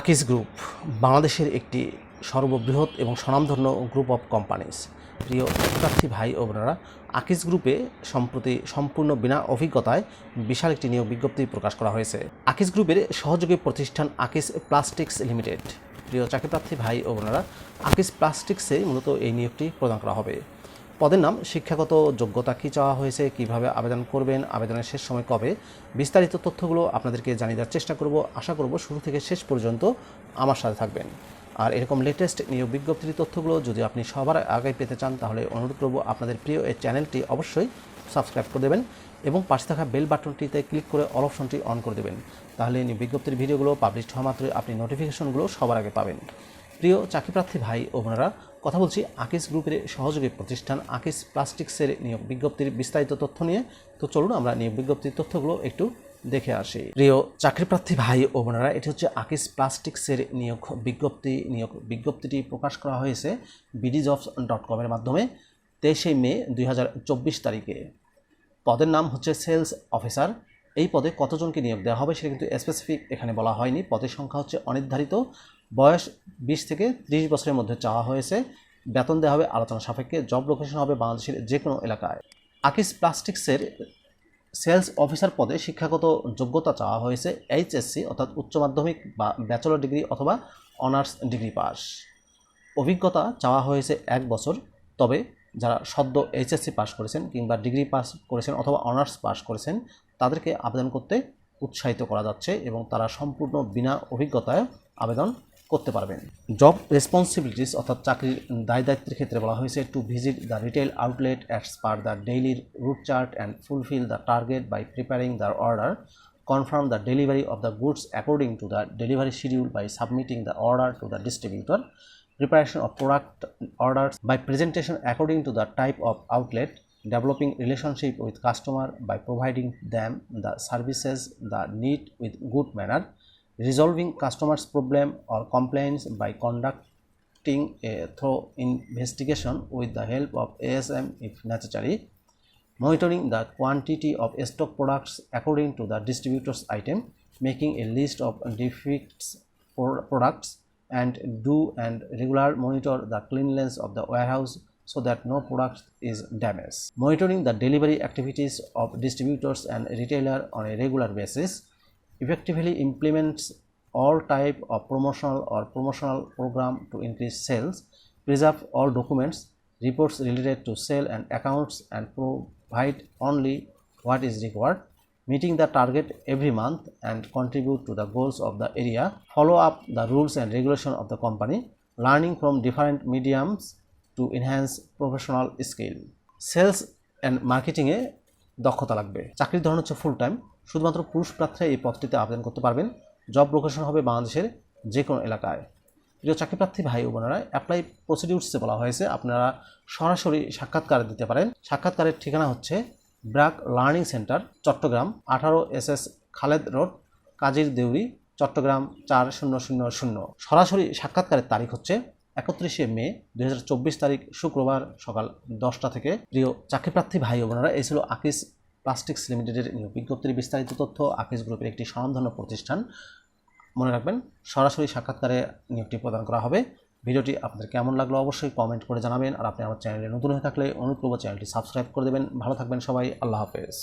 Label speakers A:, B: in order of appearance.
A: আকিস গ্রুপ বাংলাদেশের একটি সর্ববৃহৎ এবং স্বনামধন্য গ্রুপ অফ কোম্পানিজ প্রিয় প্রার্থী ভাই ও বোনেরা, আকিস গ্রুপে সম্প্রতি সম্পূর্ণ বিনা অভিজ্ঞতায় বিশাল একটি নিয়োগ বিজ্ঞপ্তি প্রকাশ করা হয়েছে। আকিস গ্রুপের সহযোগী প্রতিষ্ঠান আকিস প্লাস্টিক্স লিমিটেড। প্রিয় চাকরি প্রার্থী ভাই ও বোনেরা, আকিস প্লাস্টিক্সে মূলত এই নিয়োগটি প্রদান করা হবে। পদের নাম, শিক্ষাগত যোগ্যতা কী চাওয়া হয়েছে, কীভাবে আবেদন করবেন, আবেদনের শেষ সময় কবে, বিস্তারিত তথ্যগুলো আপনাদেরকে জানিয়ে দেওয়ার চেষ্টা করব। আশা করব শুরু থেকে শেষ পর্যন্ত আমার সাথে থাকবেন। আর এরকম লেটেস্ট নিয়োগ বিজ্ঞপ্তির তথ্যগুলো যদি আপনি সবার আগে পেতে চান, তাহলে অনুরোধ করব আপনাদের প্রিয় এই চ্যানেলটি অবশ্যই সাবস্ক্রাইব করে দেবেন এবং পাশে থাকা বেল বাটনটিতে ক্লিক করে অল অপশনটি অন করে দেবেন। তাহলে বিজ্ঞপ্তির ভিডিওগুলো পাবলিশ হওয়া মাত্রই আপনি নোটিফিকেশনগুলো সবার আগে পাবেন। প্রিয় চাকরিপ্রার্থী ভাই ও বোনেরা, কথা বলছি আকিস গ্রুপের সহযোগী প্রতিষ্ঠান আকিস প্লাস্টিক্সের নিয়োগ বিজ্ঞপ্তির বিস্তারিত তথ্য নিয়ে। তো চলুন আমরা নিয়োগ বিজ্ঞপ্তির তথ্যগুলো একটু দেখে আসি। প্রিয় চাকরিপ্রার্থী ভাই ও বোনেরা, এটি হচ্ছে আকিস প্লাস্টিক্সের নিয়োগ বিজ্ঞপ্তি। নিয়োগ বিজ্ঞপ্তিটি প্রকাশ করা হয়েছে বিডি জবস ডট কমের মাধ্যমে তেইশে মে দুই হাজার চব্বিশ তারিখে। পদের নাম হচ্ছে সেলস অফিসার। এই পদে কতজনকে নিয়োগ দেওয়া হবে সেটা কিন্তু স্পেসিফিক এখানে বলা হয়নি। পদের সংখ্যা হচ্ছে অনির্ধারিত। বয়স বিশ থেকে ত্রিশ বছরের মধ্যে চাওয়া হয়েছে। বেতন দেওয়া হবে আলোচনা সাপেক্ষে। জব লোকেশন হবে বাংলাদেশের যে কোনো এলাকায়। আকিস প্লাস্টিক্সের সেলস অফিসার পদে শিক্ষাগত যোগ্যতা চাওয়া হয়েছে। এইচএসসি অর্থাৎ উচ্চ মাধ্যমিক বা ব্যাচেলর ডিগ্রি অথবা অনার্স ডিগ্রি পাস। অভিজ্ঞতা চাওয়া হয়েছে এক বছর। তবে যারা সদ্য এইচএসসি পাস করেছেন কিংবা ডিগ্রি পাস করেছেন অথবা অনার্স পাস করেছেন, তাদেরকে আবেদন করতে উৎসাহিত করা যাচ্ছে এবং তারা সম্পূর্ণ বিনা অভিজ্ঞতায় আবেদন করতে পারবেন। জব রেসপন্সিবিলিটিস অর্থাৎ চাকরির দায় দায়িত্বের ক্ষেত্রে বলা হয়েছে to visit the retail outlet as per the ডেইলির route chart and fulfil the target by preparing the order confirm the delivery of the goods according to the delivery schedule by submitting the order to the distributor preparation of product order by presentation according to the type of outlet developing relationship with customer by providing them the services the need with good manner resolving customers problem or complaints by conducting a thorough investigation with the help of asm if necessary monitoring the quantity of stock products according to the distributor's item, making a list of defects for products, and do and regular monitor the cleanliness of the warehouse so that no product is damaged. Monitoring the delivery activities of distributors and retailer on a regular basis, effectively implements all type of promotional or promotional program to increase sales, preserve all documents, reports related to sale and accounts and provide only what is required, meeting the target every month and contribute to the goals of the area, follow up the rules and regulation of the company, learning from different mediums to enhance professional skill. Sales and মার্কেটিংয়ে দক্ষতা লাগবে চাকরির ধরন হচ্ছে full time শুধুমাত্র পুরুষ প্রার্থীরা এই পদটিতে আবেদন করতে পারবেন। জব লোকেশন হবে বাংলাদেশের যে কোনো এলাকায়। প্রিয় চাকরি প্রার্থী ভাই ও বোনেরা অ্যাপ্লাই প্রসিডিউরসে বলা হয়েছে, আপনারা সরাসরি সাক্ষাৎকার দিতে পারেন। সাক্ষাৎকারের ঠিকানা হচ্ছে ব্র্যাক লার্নিং সেন্টার, চট্টগ্রাম, আঠারো এস এস খালেদ রোড, কাজীর দেউরি, চট্টগ্রাম চার শূন্য শূন্য শূন্য। সরাসরি সাক্ষাৎকারের তারিখ হচ্ছে একত্রিশে মে দু হাজার চব্বিশ তারিখ শুক্রবার সকাল দশটা থেকে। প্রিয় চাকরিপ্রার্থী ভাই বোনেরা, এই ছিল আকিস প্লাস্টিক্স লিমিটেডের নিয়োগ বিজ্ঞপ্তির বিস্তারিত তথ্য আফিস গ্রুপের একটি স্বনামধন্য প্রতিষ্ঠান। মনে রাখবেন, সরাসরি সাক্ষাৎকারে নিয়োগটি প্রদান করা হবে। ভিডিওটি আপনাদের কেমন লাগল অবশ্যই কমেন্ট করে জানাবেন। আর আপনি আমার চ্যানেলে নতুন হয়ে থাকলে অনুগ্রহ চ্যানেলটি সাবস্ক্রাইব করে দেবেন। ভালো থাকবেন সবাই, আল্লাহ হাফেজ।